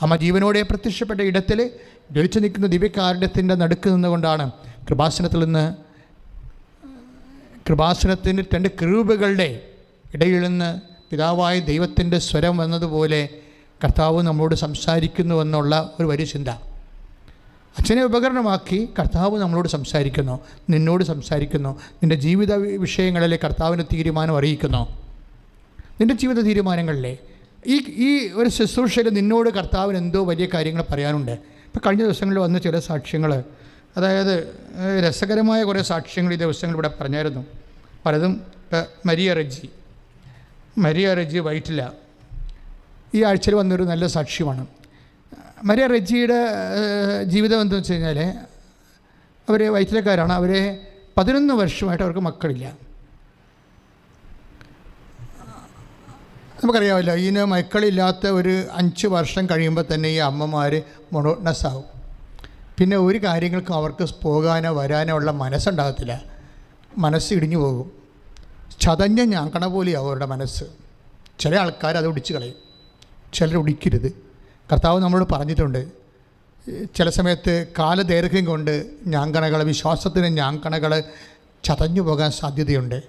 അമ്മ ജീവനോടെ പ്രത്യക്ഷപ്പെട്ട ഇടത്തിൽ ജ്വലിച്ചു നിൽക്കുന്ന ദിവ്യകാരുണ്യത്തിന്റെ നടുക്ക് നിന്നുകൊണ്ടാണ് കൃപാസനത്തിൽ നിന്ന് കൃപാസനത്തിന്റെ രണ്ട് കിരൂപുകളുടെ ഇടയിൽ നിന്ന് പിതാവായ ദൈവത്തിന്റെ സ്വരം വന്നതുപോലെ കർത്താവ് നമ്മളോട് സംസാരിക്കുന്നു എന്നുള്ള ഒരു വലിയ ചിന്ത അച്ഛനെ ഉപകരണമാക്കി കർത്താവ് നമ്മളോട് സംസാരിക്കുന്നു നിന്നോട് സംസാരിക്കുന്നു നിന്റെ ജീവിത വിഷയങ്ങളിലെ കർത്താവിന്റെ തീരുമാനം അറിയിക്കുന്നു. നിന്റെ ജീവിത തീരുമാനങ്ങളിലെ ഈ ഈ ഒരു ശുശ്രൂഷയിൽ നിന്നോട് കർത്താവിന് എന്തോ വലിയ കാര്യങ്ങൾ പറയാനുണ്ട്. ഇപ്പോൾ കഴിഞ്ഞ ദിവസങ്ങളിൽ വന്ന ചില സാക്ഷ്യങ്ങൾ അതായത് രസകരമായ കുറേ സാക്ഷ്യങ്ങൾ ഈ ദിവസങ്ങൾ ഇവിടെ പറഞ്ഞായിരുന്നു. പലതും ഇപ്പം മരിയ റെജി മരിയ റെജി വൈറ്റില്ല ഈ ആഴ്ചയിൽ വന്നൊരു നല്ല സാക്ഷ്യമാണ്. മരിയ റെജിയുടെ ജീവിതം എന്താണെന്ന് വെച്ച് കഴിഞ്ഞാൽ അവർ വൈറ്റിലക്കാരാണ്. അവരെ പതിനൊന്ന് വർഷമായിട്ട് അവർക്ക് മക്കളില്ല. നമുക്കറിയാമല്ലോ ഇതിന് മക്കളില്ലാത്ത ഒരു അഞ്ച് വർഷം കഴിയുമ്പോൾ തന്നെ ഈ അമ്മമാർ മൊണോട്ട്നസ് ആവും. പിന്നെ ഒരു കാര്യങ്ങൾക്കും അവർക്ക് പോകാനോ വരാനോ ഉള്ള മനസ്സുണ്ടാകത്തില്ല. മനസ്സ് ഇടിഞ്ഞു പോകും. ചതഞ്ഞ ഞാക്കണ പോലെയാവും അവരുടെ മനസ്സ്. ചില ആൾക്കാർ അത് ഒടിച്ച് കളയും. ചിലർ ഒടിക്കരുത് കർത്താവ് നമ്മളോട് പറഞ്ഞിട്ടുണ്ട് ചില സമയത്ത് കാലദൈർഘ്യം കൊണ്ട് ഞാങ്കണകൾ വിശ്വാസത്തിന് ഞാങ്കണകൾ ചതഞ്ഞു പോകാൻ സാധ്യതയുണ്ട്.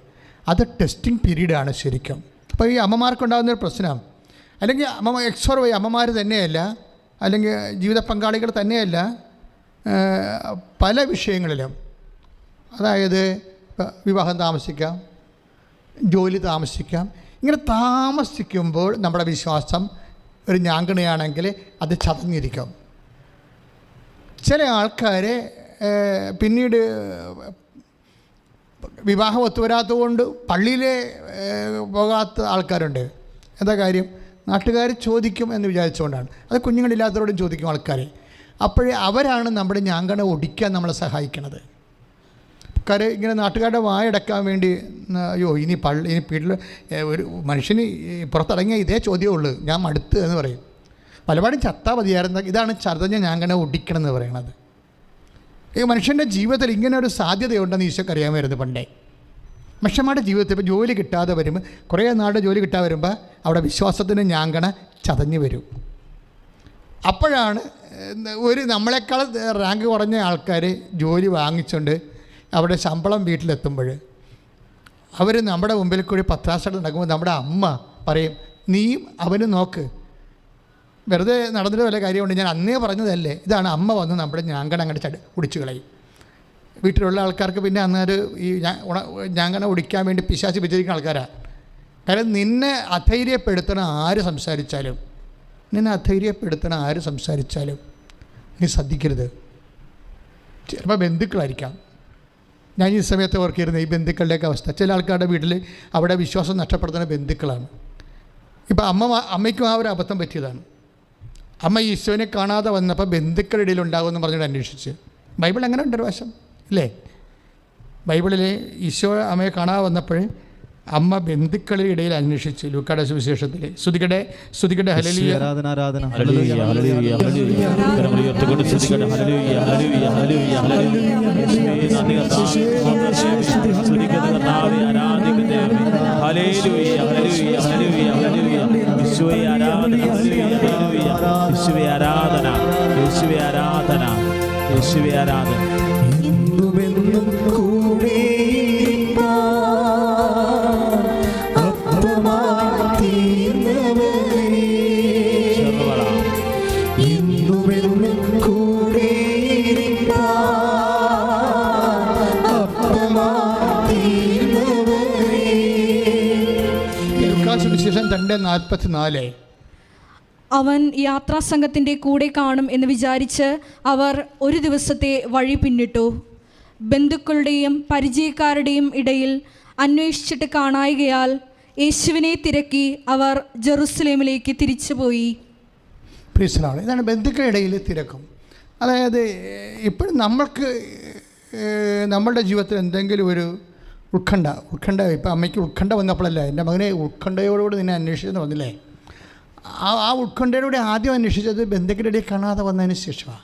അത് ടെസ്റ്റിംഗ് പീരീഡാണ് ശരിക്കും. അപ്പോൾ ഈ അമ്മമാർക്കുണ്ടാകുന്ന ഒരു പ്രശ്നം. അല്ലെങ്കിൽ അമ്മ എക്സോർ വൈ അമ്മമാർ തന്നെയല്ല അല്ലെങ്കിൽ ജീവിത പങ്കാളികൾ തന്നെയല്ല പല വിഷയങ്ങളിലും അതായത് വിവാഹം താമസിക്കാം ജോലി താമസിക്കാം ഇങ്ങനെ താമസിക്കുമ്പോൾ നമ്മുടെ വിശ്വാസം ഒരു ഞാങ്കണിയാണെങ്കിൽ അത് ചതഞ്ഞിരിക്കും. ചില ആൾക്കാരെ പിന്നീട് വിവാഹം ഒത്തുവരാത്തതുകൊണ്ട് പള്ളിയിൽ പോകാത്ത ആൾക്കാരുണ്ട്. എന്താ കാര്യം? നാട്ടുകാർ ചോദിക്കും എന്ന് വിചാരിച്ചുകൊണ്ടാണ്. അത് കുഞ്ഞുങ്ങളില്ലാത്തവരോടും ചോദിക്കും ആൾക്കാർ അപ്പോഴേ അവരാണ് നമ്മുടെ ഞാങ്കണ ഒടിക്കാൻ നമ്മളെ സഹായിക്കുന്നത് കാര്യം ഇങ്ങനെ നാട്ടുകാരുടെ വായടക്കാൻ വേണ്ടി അയ്യോ ഇനി പള്ളി ഇനി വീട്ടിൽ ഒരു മനുഷ്യന് പുറത്തിറങ്ങിയ ഇതേ ചോദ്യമേ ഉള്ളൂ. ഞാൻ മടുത്ത് എന്ന് പറയും. പലപാടും ചത്താ മതിയായിരുന്ന ഇതാണ് ചതഞ്ഞ ഞാങ്കണ ഒടിക്കണം എന്ന് പറയുന്നത് ഈ മനുഷ്യന്റെ ജീവിതത്തിൽ ഇങ്ങനെ ഒരു സാധ്യതയുണ്ടെന്ന് ഈശോക്ക് അറിയാമായിരുന്നു പണ്ടേ. മനുഷ്യന്മാരുടെ ജീവിതത്തിൽ ഇപ്പോൾ ജോലി കിട്ടാതെ വരുമ്പോൾ കുറേ നാളുടെ ജോലി കിട്ടാതെ വരുമ്പോൾ അവിടെ വിശ്വാസത്തിന് ഞാങ്കണ ചതഞ്ഞു വരും. അപ്പോഴാണ് ഒരു നമ്മളെക്കാൾ റാങ്ക് കുറഞ്ഞ ആൾക്കാർ ജോലി വാങ്ങിച്ചുകൊണ്ട് അവിടെ ശമ്പളം വീട്ടിലെത്തുമ്പോൾ അവർ നമ്മുടെ മുമ്പിൽ കൂടി പത്രാസടം നടക്കുമ്പോൾ നമ്മുടെ അമ്മ പറയും നീയും അവനും നോക്ക് വെറുതെ നടന്നിട്ട് വല്ല കാര്യമുണ്ട്. ഞാൻ അന്നേ പറഞ്ഞതല്ലേ. ഇതാണ് അമ്മ വന്ന് നമ്മുടെ ഞാങ്കണ അങ്ങോട്ട് ചടി കുടിച്ചു കളയും. വീട്ടിലുള്ള ആൾക്കാർക്ക് പിന്നെ അന്നേരം ഈ ഞാങ്കണ ഒടിക്കാൻ വേണ്ടി പിശാച്ച് വെച്ചിരിക്കുന്ന ആൾക്കാരാണ് കാരണം നിന്നെ അധൈര്യപ്പെടുത്തണ ആര് സംസാരിച്ചാലും നിന്നെ അധൈര്യപ്പെടുത്തണ ആര് സംസാരിച്ചാലും നീ ശ്രദ്ധിക്കരുത്. ചിലപ്പോൾ ബന്ധുക്കളായിരിക്കാം. ഞാൻ ഈ സമയത്ത് ഓർക്കിയിരുന്ന ഈ ബന്ധുക്കളുടെയൊക്കെ അവസ്ഥ. ചില ആൾക്കാരുടെ വീട്ടിൽ അവിടെ വിശ്വാസം നഷ്ടപ്പെടുത്തുന്ന ബന്ധുക്കളാണ്. ഇപ്പം അമ്മ അമ്മയ്ക്കും ആ ഒരു അബദ്ധം പറ്റിയതാണ്. അമ്മ ഈശോനെ കാണാതെ വന്നപ്പോൾ ബന്ധുക്കളുടെ ഇടയിൽ ഉണ്ടാകുമെന്ന് പറഞ്ഞിട്ട് അന്വേഷിച്ച്. ബൈബിൾ അങ്ങനെ ഉണ്ട് ഒരു വശം ഇല്ലേ ബൈബിളിൽ ഈശോ അമ്മയെ കാണാതെ വന്നപ്പോൾ അമ്മ ബന്ധുക്കളുടെ ഇടയിൽ അന്വേഷിച്ചു ലൂക്കാട സുവിശേഷത്തിൽ. ശ്രുതികടെ ശ്രുതികടെ ഹലലിയ ആരാധന ആരാധന. യേശുവേ ആരാധന ഹല്ലേലൂയ, ഹല്ലേലൂയ. യേശുവേ ആരാധന. യേശുവേ ആരാധന. യേശുവേ ആരാധന. എന്നുമെന്നും കൂടെ സുവിശേഷം രണ്ട് നാൽപ്പത്തി നാല് അവൻ യാത്രാസംഘത്തിന്റെ കൂടെ കാണും എന്ന് വിചാരിച്ച് അവർ ഒരു ദിവസത്തെ വഴി പിന്നിട്ടു. ബന്ധുക്കളുടെയും പരിചയക്കാരുടെയും ഇടയിൽ അന്വേഷിച്ചിട്ട് കാണായികയാൽ യേശുവിനെ തിരക്കി അവർ ജെറുസലേമിലേക്ക് തിരിച്ചുപോയി പ്രീസലാണ് ഇതാണ് ബന്ധുക്കളുടെ തിരക്കും. അതായത് ഇപ്പോഴും നമ്മൾക്ക് നമ്മളുടെ ജീവിതത്തിൽ എന്തെങ്കിലും ഒരു ഉത്കണ്ഠ ഉത്കണ്ഠ ഇപ്പം അമ്മയ്ക്ക് ഉത്കണ്ഠ വന്നപ്പോഴല്ല എന്റെ മകനെ ഉത്കണ്ഠയോടുകൂടി നിന്നെ അന്വേഷിച്ചെന്ന് വന്നില്ലേ ആ ആ ഉത്കണ്ഠയുടെ ആദ്യം അന്വേഷിച്ചത് ബന്ധുക്കളുടെ ഇടയിൽ കാണാതെ വന്നതിന് ശേഷമാണ്.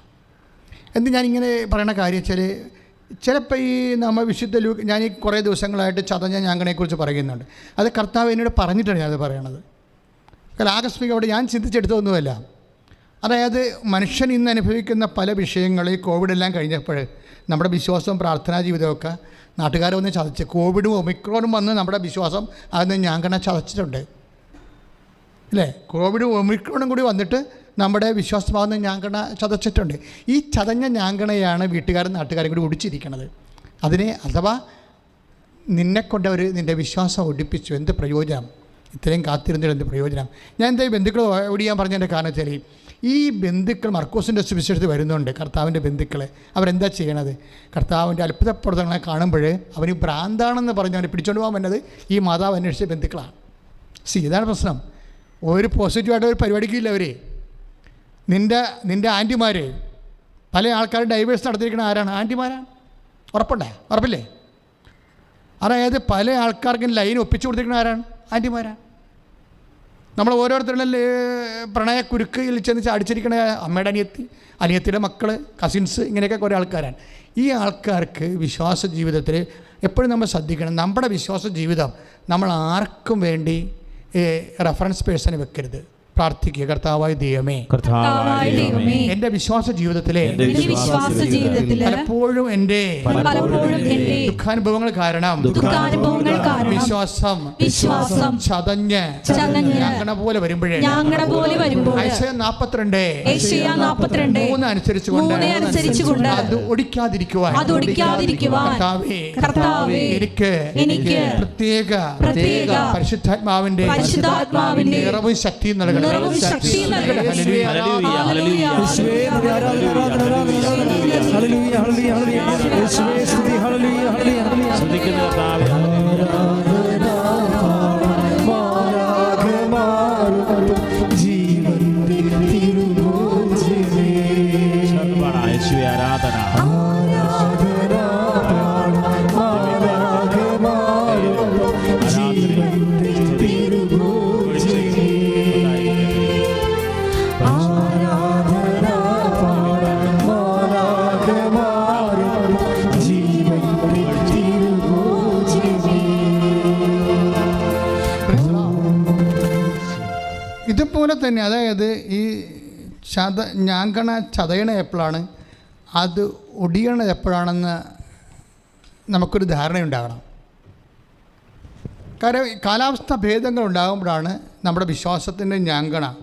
എന്ത് ഞാനിങ്ങനെ പറയണ കാര്യം വെച്ചാൽ ചിലപ്പോൾ ഈ നമ്മൾ വിശുദ്ധ ലൂ ഞാൻ ഈ കുറേ ദിവസങ്ങളായിട്ട് ചതഞ്ഞ ഞാങ്കനെക്കുറിച്ച് പറയുന്നുണ്ട്. അത് കർത്താവ് എന്നോട് പറഞ്ഞിട്ടാണ് ഞാനത് പറയണത്. കാരണം ആകസ്മിക അവിടെ ഞാൻ ചിന്തിച്ചെടുത്തൊന്നുമല്ല അതായത് മനുഷ്യൻ ഇന്ന് അനുഭവിക്കുന്ന പല വിഷയങ്ങളിൽ കോവിഡെല്ലാം കഴിഞ്ഞപ്പോൾ നമ്മുടെ വിശ്വാസവും പ്രാർത്ഥനാ ജീവിതമൊക്കെ നാട്ടുകാരെ ഒന്ന് ചതച്ച് കോവിഡും ഒമിക്രോണും വന്ന് നമ്മുടെ വിശ്വാസം അതിന് ഞാങ്കണ ചതച്ചിട്ടുണ്ട്. അല്ലേ? കോവിഡ് ഒമിക്രോണും കൂടി വന്നിട്ട് നമ്മുടെ വിശ്വാസഭാവം ഞാങ്കണ ചതച്ചിട്ടുണ്ട്. ഈ ചതഞ്ഞ ഞാങ്കണയാണ് വീട്ടുകാരും നാട്ടുകാരും കൂടി ഒടിച്ചിരിക്കുന്നത് അതിനെ അഥവാ നിന്നെക്കൊണ്ട് അവർ നിന്റെ വിശ്വാസം ഒടിപ്പിച്ചു. എന്ത് പ്രയോജനം? ഇത്രയും കാത്തിരുന്നിട്ട് എന്ത് പ്രയോജനം? ഞാൻ എന്താ ബന്ധുക്കൾ ഓടിയാൻ പറഞ്ഞതിന്റെ കാരണം വെച്ചാൽ ഈ ബന്ധുക്കൾ മർക്കോസിന്റെ സുവിശേഷത്തിൽ വരുന്നുണ്ട് കർത്താവിന്റെ ബന്ധുക്കൾ അവരെന്താ ചെയ്യണത്? കർത്താവിന്റെ അത്ഭുതപ്രദങ്ങളെ കാണുമ്പോൾ അവന് ഭ്രാന്താണെന്ന് പറഞ്ഞ് അവനെ പിടിച്ചുകൊണ്ട് പോകാൻ വന്നത് ഈ മാതാവ് അന്വേഷിച്ച ബന്ധുക്കളാണ്. സി ഇതാണ് പ്രശ്നം. ഒരു പോസിറ്റീവായിട്ട് ഒരു പരിപാടിക്കില്ല അവർ നിന്റെ നിന്റെ ആന്റിമാർ പല ആൾക്കാരും ഡൈവേഴ്സ് നടത്തിയിരിക്കുന്ന ആരാണ്? ആന്റിമാരാണ് ഉറപ്പുണ്ടേ ഉറപ്പില്ലേ? അതായത് പല ആൾക്കാർക്കും ലൈൻ ഒപ്പിച്ചു കൊടുത്തിരിക്കുന്ന ആരാണ്? ആന്റിമാരാണ് നമ്മൾ ഓരോരുത്തരുടെ പ്രണയ കുരുക്ക് ചെന്ന് അടിച്ചിരിക്കുന്ന അമ്മയുടെ അനിയത്തി അനിയത്തിയുടെ മക്കൾ കസിൻസ് ഇങ്ങനെയൊക്കെ കുറേ ആൾക്കാരാണ്. ഈ ആൾക്കാർക്ക് വിശ്വാസ ജീവിതത്തിൽ എപ്പോഴും നമ്മൾ ശ്രദ്ധിക്കണം. നമ്മുടെ വിശ്വാസ ജീവിതം നമ്മൾ ആർക്കും വേണ്ടി ரெஃபரன்ஸ் பேர்சனை வைக்கிறது പ്രാർത്ഥിക്കുക. കർത്താവായ ദൈവമേ. എന്റെ വിശ്വാസ ജീവിതത്തിലെ എന്റെ വിശ്വാസ ജീവിതത്തിൽ പലപ്പോഴും എന്റെ പലപ്പോഴും എന്റെ ദുഃഖാനുഭവങ്ങൾ കാരണം ദുഃഖാനുഭവങ്ങൾ കാരണം വിശ്വാസം വിശ്വാസം ചതഞ്ഞ് ഞങ്ങളെ ഞങ്ങണ പോലെ വരുമ്പോഴേ നാപ്പത്തിരണ്ട് മൂന്ന് അനുസരിച്ചുകൊണ്ട് അനുസരിച്ചുകൊണ്ട് അത് ഒടിക്കാതിരിക്കുവാൻ എനിക്ക് എനിക്ക് പ്രത്യേക പ്രത്യേക പരിശുദ്ധാത്മാവിന്റെ പരിശുദ്ധാത്മാവിന്റെ നിറവും ശക്തിയും നൽകണം നിറവും ശക്തിയും നൽകണം. ഹല്ലേലൂയ. ചത കണ ചതയണ എപ്പോഴാണ് അത് ഒടിയണത് എപ്പോഴാണെന്ന് നമുക്കൊരു ധാരണയുണ്ടാകണം. കാരണം കാലാവസ്ഥ ഭേദങ്ങൾ ഉണ്ടാകുമ്പോഴാണ് നമ്മുടെ വിശ്വാസത്തിന്റെ ഞാങ്കണ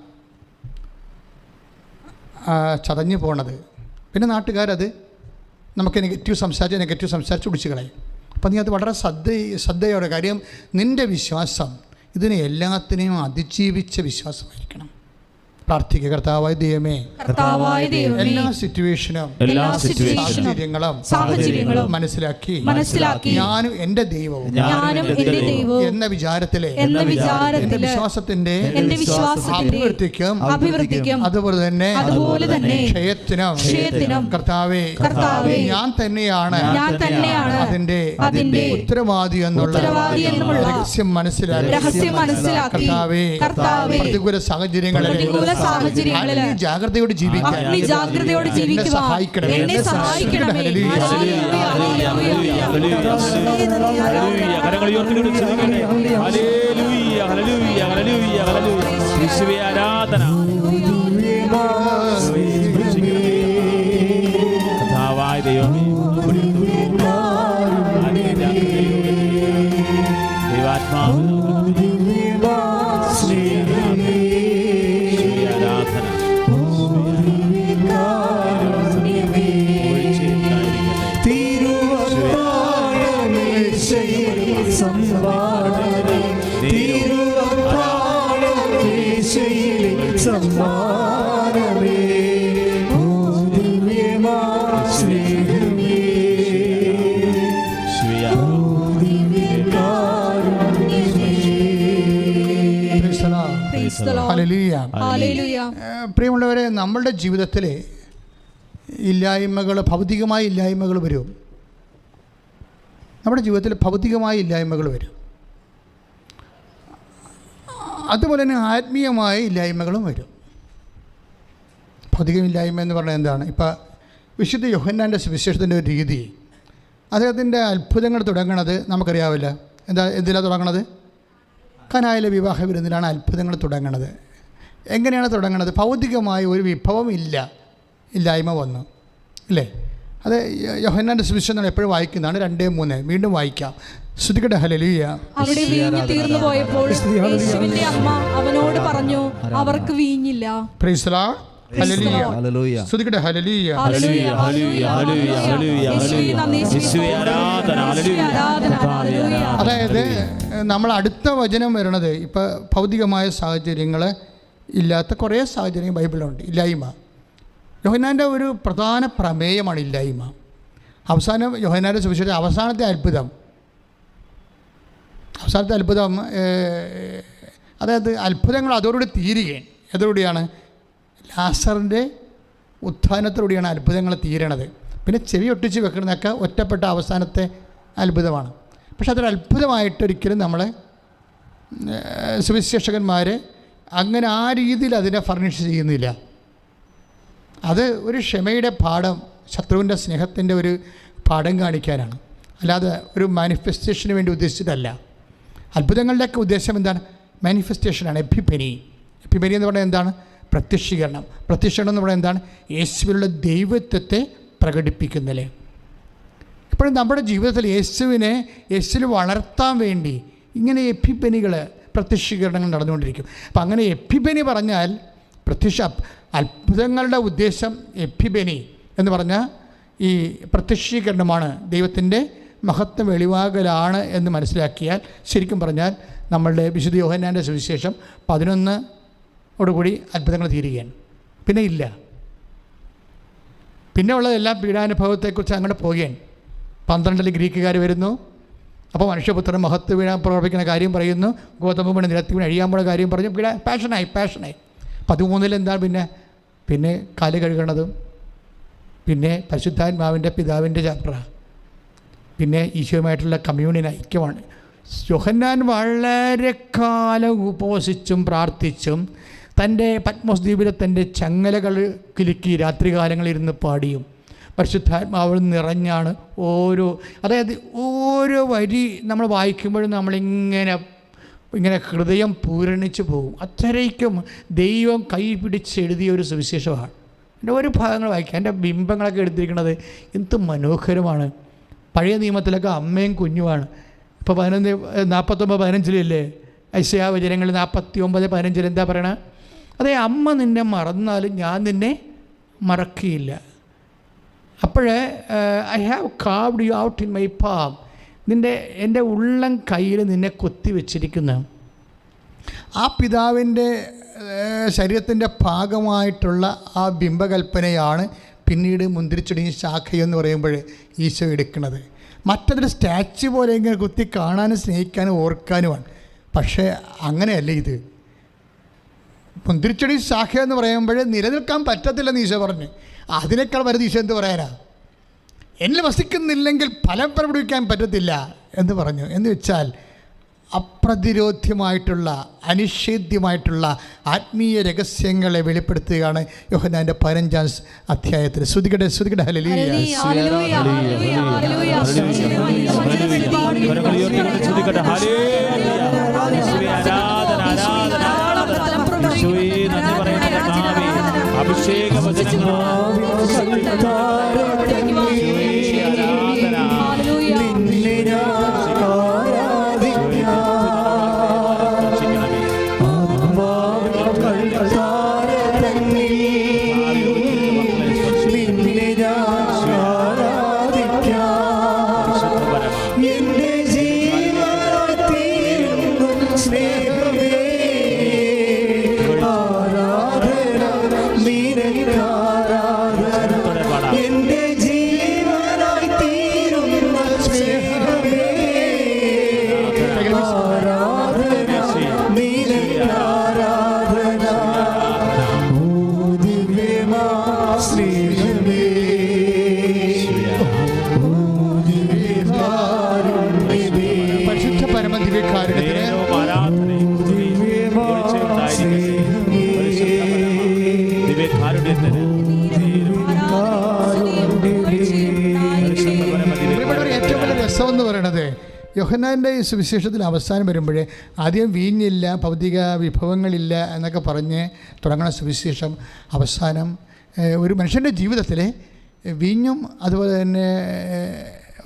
ചതഞ്ഞു പോണത്. പിന്നെ നാട്ടുകാരത് നമുക്ക് നെഗറ്റീവ് സംസാരിച്ച് നെഗറ്റീവ് സംസാരിച്ച് പിടിച്ച് കളയും. അപ്പം നീ അത് വളരെ ശ്രദ്ധ ശ്രദ്ധയോടെ കാര്യം നിന്റെ വിശ്വാസം ഇതിനെ എല്ലാത്തിനെയും അതിജീവിച്ച വിശ്വാസമായിരിക്കണം. പ്രാർത്ഥിക്കുക കർത്താവായ ദൈവമേ കർത്താവായ ദൈവമേ എല്ലാ സിറ്റുവേഷനും എല്ലാ സാഹചര്യങ്ങളും സാഹചര്യങ്ങളും മനസ്സിലാക്കി മനസ്സിലാക്കി ഞാനും എന്റെ ദൈവവും ഞാനും എന്റെ ദൈവവും എന്ന വിചാരത്തിലെ എന്ന എന്റെ വിശ്വാസത്തിന്റെ എന്റെ വിശ്വാസത്തിന്റെ അഭിവൃദ്ധിക്കും അഭിവൃദ്ധിക്കും അതുപോലെ തന്നെ അതുപോലെ തന്നെ ക്ഷയത്തിനും ക്ഷയത്തിനും കർത്താവേ കർത്താവേ ഞാൻ തന്നെയാണ് ഞാൻ തന്നെയാണ് അതിന്റെ അതിന്റെ ഉത്തരവാദി എന്നുള്ള ഉത്തരവാദി എന്നുള്ള രഹസ്യം മനസ്സിലാക്കി. രഹസ്യം മനസ്സിലാക്കി. കർത്താവേ കർത്താവേ പ്രതികൂല സാഹചര്യങ്ങളിൽ പ്രതികൂല ജാഗ്രതയോട് ജീവിക്കാൻ. അഗ്നി ജാഗ്രതയോടെ എന്നെ സഹായിക്കണമേ. എന്നെ സഹായിക്കണമേ. ഹല്ലേലൂയ. പ്രിയമുള്ളവരെ നമ്മളുടെ ജീവിതത്തിൽ ഇല്ലായ്മകൾ ഭൗതികമായ ഇല്ലായ്മകൾ വരും. നമ്മുടെ ജീവിതത്തിൽ ഭൗതികമായ ഇല്ലായ്മകൾ വരും. അതുപോലെ തന്നെ ആത്മീയമായ ഇല്ലായ്മകളും വരും. ഭൗതികമില്ലായ്മ എന്ന് പറഞ്ഞാൽ എന്താണ്? ഇപ്പം വിശുദ്ധ യോഹന്നാന്റെ സുവിശേഷത്തിന്റെ ഒരു രീതി. അദ്ദേഹത്തിന്റെ അത്ഭുതങ്ങൾ തുടങ്ങണത് നമുക്കറിയാവില്ല. എന്താ എന്തിനാണ് തുടങ്ങണത്? കനായിലെ വിവാഹ വിരുന്നിലാണ് അത്ഭുതങ്ങൾ തുടങ്ങണത്. എങ്ങനെയാണ് തുടങ്ങുന്നത് ഭൗതികമായ ഒരു വിഭവം ഇല്ല. ഇല്ലായ്മ വന്നു. ഇല്ലേ അത് യോഹന്നാന്റെ സുവിശേഷം നമ്മൾ എപ്പോഴും വായിക്കുന്നതാണ്. രണ്ടേ മൂന്ന്. വീണ്ടും വായിക്കാം. ശ്രുതികട ഹലലിയ അവിടെ വീഞ്ഞ് തീർന്നു പോയപ്പോൾ യേശുവിന്റെ അമ്മ അവനോട് പറഞ്ഞു അവർക്ക് വീഞ്ഞില്ല. പ്രീസ്ല ഹല്ലേലൂയ ശ്രുതികട ഹലലിയ ഹല്ലേലൂയ, ഹല്ലേലൂയ, ഹല്ലേലൂയ, ഹല്ലേലൂയ, ഹല്ലേലൂയ. യേശുവേ ആരാധന, ഹല്ലേലൂയ. ആരാധന, ഹല്ലേലൂയ. അതായത് നമ്മൾ അടുത്ത വചനം വരണത് ഇപ്പൊ ഭൗതികമായ സാഹചര്യങ്ങൾ ഇല്ലാത്ത കുറേ സാഹചര്യം ബൈബിളുണ്ട് ഇല്ലായ്മ. യോഹനാന്റെ ഒരു പ്രധാന പ്രമേയമാണ് ഇല്ലായ്മ. അവസാനം യോഹനാന്റെ സുവിശേഷം അവസാനത്തെ അത്ഭുതം. അവസാനത്തെ അത്ഭുതം അതായത് അത്ഭുതങ്ങൾ അതോടുകൂടി തീരുകയാണ്. അതോടുകൂടിയാണ് ലാസറിന്റെ ഉത്ഥാനത്തിലൂടെയാണ് അത്ഭുതങ്ങൾ തീരണത്. പിന്നെ ചെവി ഒട്ടിച്ച് വെക്കുന്നതൊക്കെ ഒറ്റപ്പെട്ട അവസാനത്തെ അത്ഭുതമാണ്. പക്ഷെ അതൊരു അത്ഭുതമായിട്ടൊരിക്കലും നമ്മളെ ഏഹ്, സുവിശേഷകന്മാർ അങ്ങനെ ആ രീതിയിൽ അതിനെ ഫർണിഷ് ചെയ്യുന്നില്ല. അത് ഒരു ക്ഷമയുടെ പാഠം ശത്രുവിന്റെ സ്നേഹത്തിന്റെ ഒരു പാഠം കാണിക്കാനാണ്. അല്ലാതെ ഒരു മാനിഫെസ്റ്റേഷന് വേണ്ടി ഉദ്ദേശിച്ചിട്ടല്ല അത്ഭുതങ്ങളുടെയൊക്കെ ഉദ്ദേശം എന്താണ്? മാനിഫെസ്റ്റേഷനാണ് എപ്പിപ്പനി എപ്പിപ്പനി എന്ന് പറഞ്ഞാൽ എന്താണ്? പ്രത്യക്ഷീകരണം. പ്രത്യക്ഷീകരണം എന്ന് പറയുന്നത് എന്താണ്? യേശുവിനുള്ള ദൈവത്വത്തെ പ്രകടിപ്പിക്കുന്നില്ലേ. ഇപ്പോഴും നമ്മുടെ ജീവിതത്തിൽ യേശുവിനെ യേശുവിൽ വളർത്താൻ വേണ്ടി ഇങ്ങനെ എപ്പിപ്പനികൾ പ്രത്യക്ഷീകരണങ്ങൾ നടന്നുകൊണ്ടിരിക്കും. അപ്പം അങ്ങനെ എഫിപ്പനി പറഞ്ഞാൽ പ്രത്യക്ഷ അത്ഭുതങ്ങളുടെ ഉദ്ദേശം എപ്പിബനി എന്ന് പറഞ്ഞാൽ ഈ പ്രത്യക്ഷീകരണമാണ്. ദൈവത്തിന്റെ മഹത്വം വെളിവാകലാണ് എന്ന് മനസ്സിലാക്കിയാൽ ശരിക്കും പറഞ്ഞാൽ നമ്മളുടെ വിശുദ്ധ യോഹന്നാന്റെ സുവിശേഷം പതിനൊന്നോടുകൂടി അത്ഭുതങ്ങൾ തീരുകയാണ്. പിന്നെ ഇല്ല. പിന്നെ ഉള്ളതെല്ലാം പീഡാനുഭവത്തെക്കുറിച്ച് അങ്ങോട്ട് പോവുകയാണ്. പന്ത്രണ്ടിൽ ഗ്രീക്കുകാർ വരുന്നു. അപ്പോൾ മനുഷ്യപുത്രൻ മഹത്വ വീണ പ്രവർത്തിക്കുന്ന കാര്യം പറയുന്നു. ഗോതമ്പ് മണി നിരത്തി വീണ് അഴിയാൻ പോണ കാര്യം പറഞ്ഞു. പീഡ പാഷനായി പാഷനായി പതിമൂന്നിൽ എന്താ പിന്നെ? പിന്നെ കാൽ കഴുകണതും. പിന്നെ പരിശുദ്ധാത്മാവിന്റെ പിതാവിന്റെ ചാപ്റ്ററാണ് പിന്നെ ഈശോയുമായിട്ടുള്ള കമ്മ്യൂണിയൻ ഐക്യമാണ്. യോഹന്നാൻ വളരെ കാലം ഉപവസിച്ചും പ്രാർത്ഥിച്ചും തന്റെ പത്മോസ് ദ്വീപിലെ തന്റെ ചങ്ങലകൾ കിലുക്കി രാത്രികാലങ്ങളിൽ ഇരുന്ന് പാടിയും. പരിശുദ്ധാത്മാവിൽ നിറഞ്ഞാണ് ഓരോ അതായത് ഓരോ വരി നമ്മൾ വായിക്കുമ്പോഴും നമ്മളിങ്ങനെ ഇങ്ങനെ ഹൃദയം പൂരണിച്ച് പോകും. അത്രയ്ക്കും ദൈവം കൈ പിടിച്ച് എഴുതിയ ഒരു സുവിശേഷമാണ്. എന്റെ ഒരു ഭാഗങ്ങൾ വായിക്കുക. എന്റെ ബിംബങ്ങളൊക്കെ എടുത്തിരിക്കുന്നത് എന്ത് മനോഹരമാണ്. പഴയ നിയമത്തിലൊക്കെ അമ്മയും കുഞ്ഞുമാണ്. ഇപ്പോൾ പതിനൊന്ന് നാൽപ്പത്തൊമ്പത് പതിനഞ്ചിലല്ലേ? ഐശ്വര്യ വചനങ്ങളിൽ നാൽപ്പത്തി ഒമ്പത് പതിനഞ്ചിൽ എന്താ പറയണത് അതേ അമ്മ നിന്നെ മറന്നാലും ഞാൻ നിന്നെ മറക്കിയില്ല. അപ്പോഴേ I have carved you out in my palm നിന്റെ എന്റെ ഉള്ളം കയ്യിൽ നിന്നെ കൊത്തി വെച്ചിരിക്കുന്നു. ആ പിതാവിന്റെ ശരീരത്തിന്റെ ഭാഗമായിട്ടുള്ള ആ ബിംബകൽപ്പനയാണ് പിന്നീട് മുന്തിരിച്ചെടി ശാഖയെന്ന് പറയുമ്പോൾ ഈശോ എടുക്കുന്നത്. മറ്റതൊരു സ്റ്റാച്ചു പോലെ ഇങ്ങനെ കുത്തി കാണാനും സ്നേഹിക്കാനും ഓർക്കാനുമാണ്. പക്ഷേ അങ്ങനെയല്ല ഇത്. മുന്തിരിച്ചെടി ശാഖ എന്ന് പറയുമ്പോൾ നിലനിൽക്കാൻ പറ്റത്തില്ലെന്ന് ഈശോ പറഞ്ഞു. അതിനേക്കാൾ വലുത് ഈശോ എന്ത് പറയാനാ? എന്നിൽ വസിക്കുന്നില്ലെങ്കിൽ ഫലം പ്രകടിപ്പിക്കാൻ പറ്റത്തില്ല എന്ന് പറഞ്ഞു. എന്ന് വെച്ചാൽ അപ്രതിരോധ്യമായിട്ടുള്ള അനിഷേധ്യമായിട്ടുള്ള ആത്മീയ രഹസ്യങ്ങളെ വെളിപ്പെടുത്തുകയാണ് യോഹനാന്റെ പതിനഞ്ചാം അധ്യായത്തിൽ. ശ്രുതികടെ ശ്രുതികടെ ഹലലീയ അഭിഷേക വചനങ്ങൾ ഈ സുവിശേഷത്തിൽ അവസാനം വരുമ്പോഴേ ആദ്യം വീഞ്ഞില്ല ഭൗതിക വിഭവങ്ങളില്ല എന്നൊക്കെ പറഞ്ഞ് തുടങ്ങുന്ന സുവിശേഷം അവസാനം ഒരു മനുഷ്യന്റെ ജീവിതത്തിൽ വീഞ്ഞും അതുപോലെ തന്നെ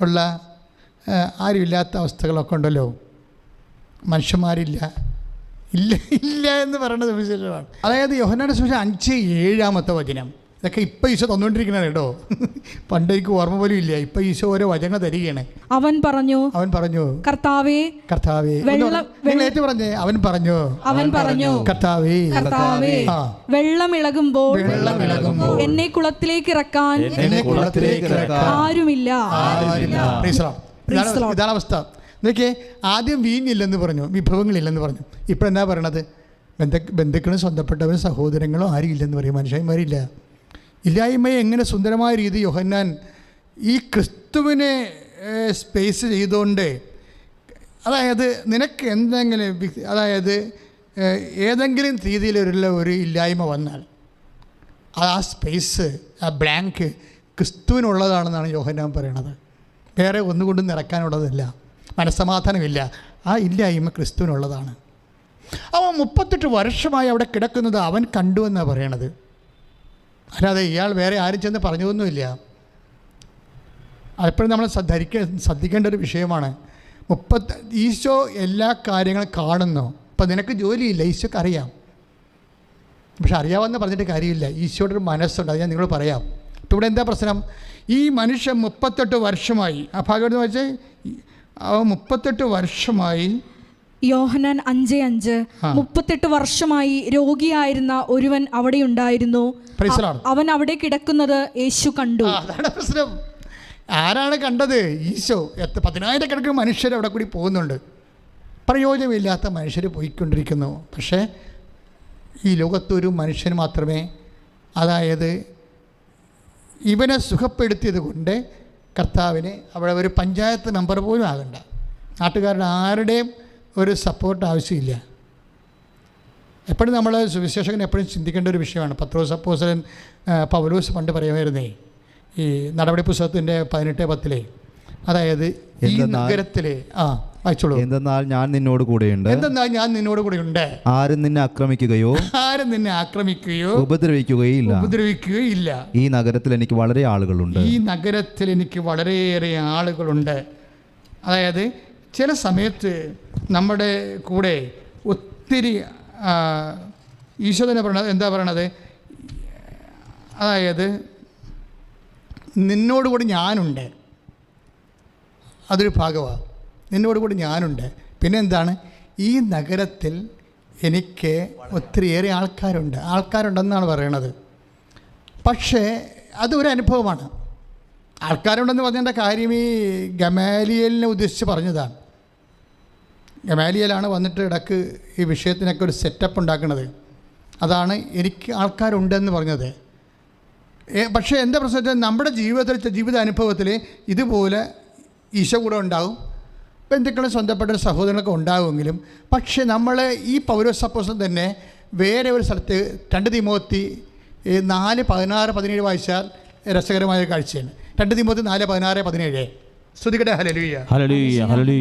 ഉള്ള ആരുമില്ലാത്ത അവസ്ഥകളൊക്കെ ഉണ്ടല്ലോ. മനുഷ്യന്മാരില്ല. ഇല്ല ഇല്ല എന്ന് പറയുന്ന സുവിശേഷമാണ്. അതായത് യോഹനാന്റെ സുവിശേഷം അഞ്ച് ഏഴാമത്തെ വചനം. ഇതൊക്കെ ഇപ്പം ഈശോ തന്നോണ്ടിരിക്കണേ കേട്ടോ. പണ്ട് എനിക്ക് ഓർമ്മ പോലും ഇല്ല. ഇപ്പം ഈശോ ഓരോ വചങ്ങൾ തരികയാണ്. അവൻ പറഞ്ഞു അവൻ പറഞ്ഞു കർത്താവേ കർത്താവേ. പറഞ്ഞേ. നിങ്ങൾ ഏറ്റു പറഞ്ഞേ അവൻ പറഞ്ഞു. അവൻ പറഞ്ഞു കർത്താവേ. കർത്താവേ വെള്ളം ഇളകുമ്പോൾ വെള്ളം ഇളകുമ്പോൾ എന്നെ കുളത്തിലേക്ക് ഇറക്കാൻ എന്നെ കുളത്തിലേക്ക് ഇറക്കാൻ ആരുമില്ല. ഇതാണ് അവസ്ഥ. നോക്കിയേ ആദ്യം വീഞ്ഞില്ലെന്ന് പറഞ്ഞു വിഭവങ്ങളില്ലെന്ന് പറഞ്ഞു. ഇപ്പൊ എന്താ പറയണത്? ബന്ധ ബന്ധുക്കളും സ്വന്തപ്പെട്ടവരും സഹോദരങ്ങളും ആരും ഇല്ലെന്ന് പറയും. മനുഷ്യന്മാരില്ല. ഇല്ലായ്മയെ എങ്ങനെ സുന്ദരമായ രീതി യോഹന്നാൻ ഈ ക്രിസ്തുവിനെ സ്പേസ് ചെയ്തുകൊണ്ട് അതായത് നിനക്ക് എന്തെങ്കിലും അതായത് ഏതെങ്കിലും രീതിയിലുള്ള ഒരു ഇല്ലായ്മ വന്നാൽ ആ സ്പേസ് ആ ബ്ലാങ്ക് ക്രിസ്തുവിനുള്ളതാണെന്നാണ് യോഹന്നാൻ പറയണത്. വേറെ ഒന്നുകൊണ്ടും നിറക്കാനുള്ളതല്ല. മനസ്സമാധാനമില്ല. ആ ഇല്ലായ്മ ക്രിസ്തുവിനുള്ളതാണ്. അവൻ മുപ്പത്തെട്ട് വർഷമായി അവിടെ കിടക്കുന്നത് അവൻ കണ്ടു എന്നാണ് പറയണത്. അല്ലാതെ ഇയാൾ വേറെ ആരും ചെന്ന് പറഞ്ഞതൊന്നുമില്ല. അതെപ്പോഴും നമ്മൾ ധരിക്ക ശ്രദ്ധിക്കേണ്ട ഒരു വിഷയമാണ്. മുപ്പത്ത് ഈശോ എല്ലാ കാര്യങ്ങളും കാണുന്നു. ഇപ്പം നിനക്ക് ജോലിയില്ല ഈശോക്ക് അറിയാം. പക്ഷെ അറിയാമെന്ന് പറഞ്ഞിട്ട് കാര്യമില്ല. ഈശോയുടെ ഒരു മനസ്സുണ്ട് അത് ഞാൻ നിങ്ങൾ പറയാം. ഇപ്പം ഇവിടെ എന്താ പ്രശ്നം? ഈ മനുഷ്യൻ മുപ്പത്തെട്ട് വർഷമായി ആ ഭാഗം എന്ന് വെച്ചാൽ മുപ്പത്തെട്ട് വർഷമായി യോഹനാൻ അഞ്ച് അഞ്ച്. മുപ്പത്തെട്ട് വർഷമായി രോഗിയായിരുന്ന ഒരുവൻ അവിടെ ഉണ്ടായിരുന്നു. അവൻ അവിടെ കിടക്കുന്നത് യേശു കണ്ടു. ആ, അതാണ് പ്രശ്നം. ആരാണ് കണ്ടത്? ഈശോ. എത്ര പതിനായിരക്കണക്കിന് മനുഷ്യർ അവിടെ കൂടി പോകുന്നുണ്ട്. പ്രയോജനമില്ലാത്ത മനുഷ്യർ പോയിക്കൊണ്ടിരിക്കുന്നു. പക്ഷേ ഈ ലോകത്തൊരു മനുഷ്യൻ മാത്രമേ അതായത് ഇവനെ സുഖപ്പെടുത്തിയത് കൊണ്ട് കർത്താവിന് അവിടെ ഒരു പഞ്ചായത്ത് മെമ്പർ പോലും ആകണ്ട. നാട്ടുകാരുടെ ആരുടെയും ഒരു സപ്പോർട്ട് ആവശ്യമില്ല. എപ്പോഴും നമ്മൾ സുവിശേഷകൻ എപ്പോഴും ചിന്തിക്കേണ്ട ഒരു വിഷയമാണ്. പത്രോസ് അപ്പോസലൻ പൗലോസ് പണ്ട് പറയുമായിരുന്നേ ഈ നടപടി പുസ്തകത്തിന്റെ പതിനെട്ട് പത്തിലെ അതായത് ഈ നഗരത്തിലെ ആ വായിച്ചോളൂ. എന്തെന്നാൽ ഞാൻ നിന്നോട് കൂടെയുണ്ട്. എന്തെന്നാൽ ഞാൻ നിന്നോട് കൂടെയുണ്ട്. ആരും നിന്നെ ആക്രമിക്കുകയോ ആരും നിന്നെ ആക്രമിക്കുകയോ ഉപദ്രവിക്കുകയില്ല. ഉപദ്രവിക്കുകയില്ല. ഈ നഗരത്തിൽ എനിക്ക് വളരെ ആളുകളുണ്ട്. ഈ നഗരത്തിൽ എനിക്ക് വളരെയേറെ ആളുകളുണ്ട്. അതായത് ചില സമയത്ത് നമ്മുടെ കൂടെ ഒത്തിരി ഈശോ തന്നെ പറയണത് എന്താ പറയണത്? അതായത് നിന്നോട് കൂടി ഞാനുണ്ട്. അതൊരു ഭാഗമാണ് നിന്നോട് കൂടി ഞാനുണ്ട്. പിന്നെ എന്താണ്? ഈ നഗരത്തിൽ എനിക്ക് ഒത്തിരിയേറെ ആൾക്കാരുണ്ട്. ആൾക്കാരുണ്ടെന്നാണ് പറയണത്. പക്ഷേ അതൊരു അനുഭവമാണ്. ആൾക്കാരുണ്ടെന്ന് പറഞ്ഞതിന്റെ കാര്യം ഈ ഗമാലിയലിനെ ഉദ്ദേശിച്ച് പറഞ്ഞതാണ്. ഗമാലിയലാണ് വന്നിട്ട് ഇടയ്ക്ക് ഈ വിഷയത്തിനൊക്കെ ഒരു സെറ്റപ്പ് ഉണ്ടാക്കുന്നത് അതാണ് എനിക്ക് ആൾക്കാരുണ്ടെന്ന് പറഞ്ഞത്. പക്ഷേ എന്റെ പ്രശ്നം വെച്ചാൽ നമ്മുടെ ജീവിതത്തിൽ ജീവിത അനുഭവത്തിൽ ഇതുപോലെ ഈശോ കൂടെ ഉണ്ടാവും. ബന്ധുക്കളും സ്വന്തപ്പെട്ട സഹോദരങ്ങളൊക്കെ ഉണ്ടാകുമെങ്കിലും പക്ഷേ നമ്മൾ ഈ പൗരസപ്പോസം തന്നെ വേറെ ഒരു സ്ഥലത്ത് രണ്ട് തിമോത്തി നാല് പതിനാറ് പതിനേഴ് വായിച്ചാൽ രസകരമായ കാഴ്ചയാണ്. രണ്ട് തിമോത്തി നാല് പതിനാറ് പതിനേഴ്. എന്റെ ന്യായവാദങ്ങൾ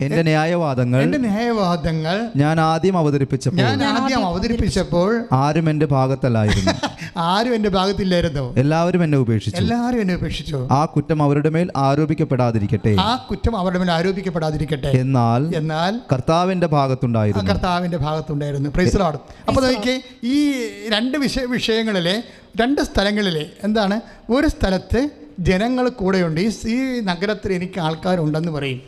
എന്റെ ന്യായവാദങ്ങൾ എന്റെ ന്യായവാദങ്ങൾ ഞാൻ ആദ്യം അവതരിപ്പിച്ചപ്പോൾ ഞാൻ ആദ്യം അവതരിപ്പിച്ചപ്പോൾ ആരും എന്റെ ഭാഗത്തല്ലായിരുന്നു. ആരും എന്റെ ഭാഗത്തില്ലായിരുന്നു. എല്ലാവരും എന്നെ ഉപേക്ഷിച്ചു. എല്ലാവരും എന്നെ ഉപേക്ഷിച്ചു. ആ കുറ്റം അവരുടെ മേൽ ആരോപിക്കപ്പെടാതിരിക്കട്ടെ. ആ കുറ്റം അവരുടെ മേൽ ആരോപിക്കപ്പെടാതിരിക്കട്ടെ. എന്നാൽ എന്നാൽ കർത്താവിന്റെ ഭാഗത്തുണ്ടായിരുന്നു. കർത്താവിന്റെ ഭാഗത്തുണ്ടായിരുന്നു. പ്രൈസലോട് അപ്പോൾ നോക്കിയേ ഈ രണ്ട് വിഷയ വിഷയങ്ങളിലെ രണ്ട് സ്ഥലങ്ങളിലെ എന്താണ്? ഒരു സ്ഥലത്ത് ജനങ്ങൾ കൂടെയുണ്ട്. ഈ ഈ നഗരത്തിൽ എനിക്ക് ആൾക്കാരുണ്ടെന്ന് പറയും.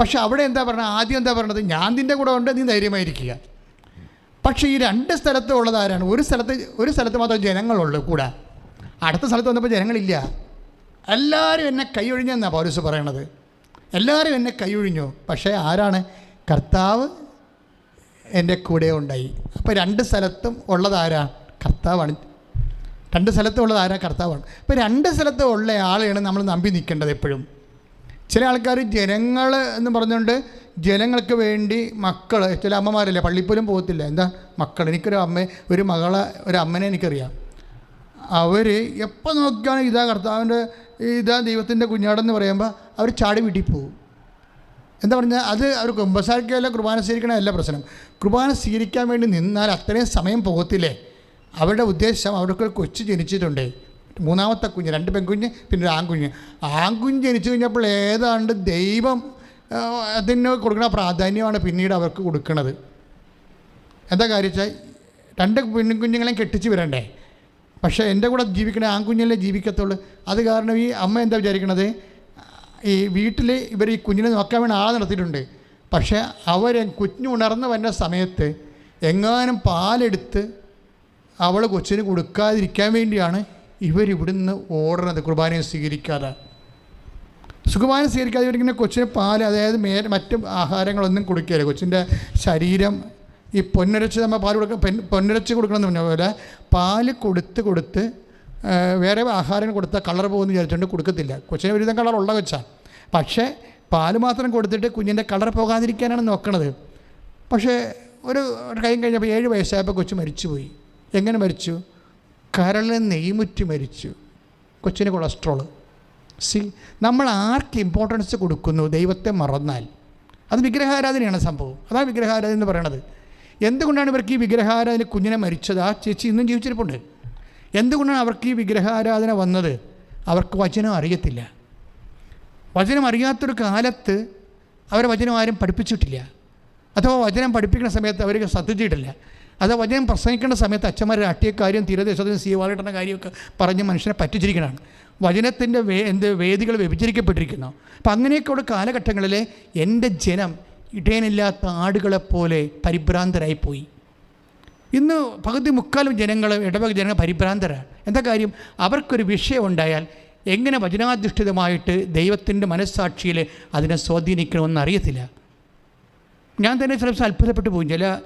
പക്ഷെ അവിടെ എന്താ പറയുന്നത് ആദ്യം എന്താ പറയണത് ഞാൻ നിന്റെ കൂടെ ഉണ്ട് നീ ധൈര്യമായിരിക്കുക. പക്ഷേ ഈ രണ്ട് സ്ഥലത്തും ഉള്ളത് ആരാണ്? ഒരു സ്ഥലത്ത് ഒരു സ്ഥലത്ത് മാത്രം ജനങ്ങളുള്ളൂ കൂടെ. അടുത്ത സ്ഥലത്ത് വന്നപ്പോൾ ജനങ്ങളില്ല. എല്ലാവരും എന്നെ കൈയൊഴിഞ്ഞെന്നാണ് പൗരസ് പറയണത്. എല്ലാവരും എന്നെ കൈയൊഴിഞ്ഞു. പക്ഷേ ആരാണ്? കർത്താവ് എന്റെ കൂടെ ഉണ്ടായി. അപ്പോൾ രണ്ട് സ്ഥലത്തും ഉള്ളത് ആരാ? കർത്താവാണ്. രണ്ട് സ്ഥലത്തും ഉള്ളത് ആരാ? കർത്താവാണ്. അപ്പോൾ രണ്ട് സ്ഥലത്തും ഉള്ള ആളെയാണ് നമ്മൾ നമ്പി നിൽക്കേണ്ടത് എപ്പോഴും. ചില ആൾക്കാർ ജനങ്ങൾ എന്ന് പറഞ്ഞുകൊണ്ട് ജനങ്ങൾക്ക് വേണ്ടി മക്കൾ ചില അമ്മമാരല്ലേ പള്ളിപ്പോലും പോകത്തില്ല. എന്താ? മക്കൾ എനിക്കൊരു അമ്മ ഒരു മകളെ ഒരു അമ്മനെ എനിക്കറിയാം. അവർ എപ്പോൾ നോക്കിയാണ് ഇതാ കർത്താവിന്റെ ഇതാ ദൈവത്തിന്റെ കുഞ്ഞാടെന്ന് പറയുമ്പോൾ അവർ ചാടി വീട്ടിൽ പോകും. എന്താ പറഞ്ഞാൽ അത് അവർ കുമ്പസാരിക്കുകയല്ല കുർബാന സ്വീകരിക്കണമല്ല പ്രശ്നം. കുർബാന സ്വീകരിക്കാൻ വേണ്ടി നിന്നാൽ അത്രയും സമയം പോകത്തില്ലേ? അവരുടെ ഉദ്ദേശം അവർക്ക് കൊച്ചു ജനിച്ചിട്ടുണ്ട്. മൂന്നാമത്തെ കുഞ്ഞ് രണ്ട് പെൺകുഞ്ഞ് പിന്നെ ഒരു ആൺകുഞ്ഞ്. ആൺകുഞ്ഞ് ജനിച്ചു കഴിഞ്ഞപ്പോൾ ഏതാണ്ട് ദൈവം അതിന് കൊടുക്കുന്ന പ്രാധാന്യമാണ് പിന്നീട് അവർക്ക് കൊടുക്കുന്നത്. എന്താ കാര്യം വെച്ചാൽ രണ്ട് പെൺകുഞ്ഞുങ്ങളെയും കെട്ടിച്ച് വരണ്ടേ പക്ഷേ എന്റെ കൂടെ ജീവിക്കണ ആൺകുഞ്ഞല്ലേ ജീവിക്കത്തുള്ളൂ. അത് കാരണം ഈ അമ്മ എന്താ വിചാരിക്കണത്? ഈ വീട്ടിൽ ഇവർ ഈ കുഞ്ഞിനെ നോക്കാൻ വേണ്ടി ആളെ നടത്തിയിട്ടുണ്ട്. പക്ഷേ അവർ കുഞ്ഞ് ഉണർന്ന് വരുന്ന സമയത്ത് എങ്ങാനും പാലെടുത്ത് അവൾ കൊച്ചിന് കൊടുക്കാതിരിക്കാൻ വേണ്ടിയാണ് ഇവരിവിടുന്ന് ഓർഡർ കുർബാനയെ സ്വീകരിക്കാതെ. സുഖമാനം സ്വീകരിക്കാതെ ഇവരിങ്ങനെ കൊച്ചിന് പാൽ അതായത് മേ മറ്റ് ആഹാരങ്ങളൊന്നും കൊടുക്കുകയില്ല. കൊച്ചിന്റെ ശരീരം ഈ പൊന്നരച്ച് നമ്മൾ പാൽ കൊടുക്കുക പെൻ പൊന്നരച്ച് കൊടുക്കണമെന്ന് പറഞ്ഞ പോലെ പാൽ കൊടുത്ത് കൊടുത്ത് വേറെ ആഹാരങ്ങൾ കൊടുത്താൽ കളർ പോകുമെന്ന് വിചാരിച്ചുകൊണ്ട് കൊടുക്കത്തില്ല. കൊച്ചിന് ഒരുവിധം ഉള്ള കൊച്ചാണ് പക്ഷേ പാൽ മാത്രം കൊടുത്തിട്ട് കുഞ്ഞിന്റെ കളർ പോകാതിരിക്കാനാണ് നോക്കണത്. പക്ഷേ ഒരു ഒരു കൈയും കഴിഞ്ഞപ്പോൾ ഏഴ് വയസ്സായപ്പോൾ കൊച്ചു മരിച്ചുപോയി. എങ്ങനെ മരിച്ചു? കരളിൽ നെയ്മുറ്റി മരിച്ചു. കൊച്ചിന് കൊളസ്ട്രോൾ. സി നമ്മൾ ആർക്ക് ഇമ്പോർട്ടൻസ് കൊടുക്കുന്നു ദൈവത്തെ മറന്നാൽ? അത് വിഗ്രഹാരാധനയാണ് സംഭവം. അതാണ് വിഗ്രഹാരാധന എന്ന് പറയണത്. എന്തുകൊണ്ടാണ് ഇവർക്ക് ഈ വിഗ്രഹാരാധന കുഞ്ഞിനെ മരിച്ചത്? ആ ചേച്ചി ഇന്നും ജീവിച്ചിരിപ്പുണ്ട്. എന്തുകൊണ്ടാണ് അവർക്ക് ഈ വിഗ്രഹാരാധന വന്നത്? അവർക്ക് വചനം അറിയത്തില്ല. വചനം അറിയാത്തൊരു കാലത്ത് അവരെ വചനം ആരും പഠിപ്പിച്ചിട്ടില്ല. അഥവാ വചനം പഠിപ്പിക്കുന്ന സമയത്ത് അവർ ശ്രദ്ധിച്ചിട്ടില്ല അഥവാ വചനം പ്രസംഗിക്കേണ്ട സമയത്ത് അച്ഛന്മാർ രാഷ്ട്രീയ കാര്യം തീരദേശത്തിന് സീവാളിട്ടുന്ന കാര്യമൊക്കെ പറഞ്ഞ് മനുഷ്യനെ പറ്റിച്ചിരിക്കണതാണ് വചനത്തിന്റെ വേ എന്ത് വേദികൾ വ്യഭിചരിക്കപ്പെട്ടിരിക്കുന്നു. അപ്പം അങ്ങനെയൊക്കെയുള്ള കാലഘട്ടങ്ങളിൽ എന്റെ ജനം ഇടയനില്ലാത്ത ആടുകളെപ്പോലെ പരിഭ്രാന്തരായിപ്പോയി. ഇന്ന് പകുതി മുക്കാലും ജനങ്ങൾ ഇടവക ജനങ്ങൾ പരിഭ്രാന്തരാണ്. എന്താ കാര്യം? അവർക്കൊരു വിഷയം ഉണ്ടായാൽ എങ്ങനെ വചനാധിഷ്ഠിതമായിട്ട് ദൈവത്തിന്റെ മനസ്സാക്ഷിയിൽ അതിനെ സ്വാധീനിക്കണമെന്ന് അറിയത്തില്ല. ഞാൻ തന്നെ ചില അത്ഭുതപ്പെട്ടു പോകും ചില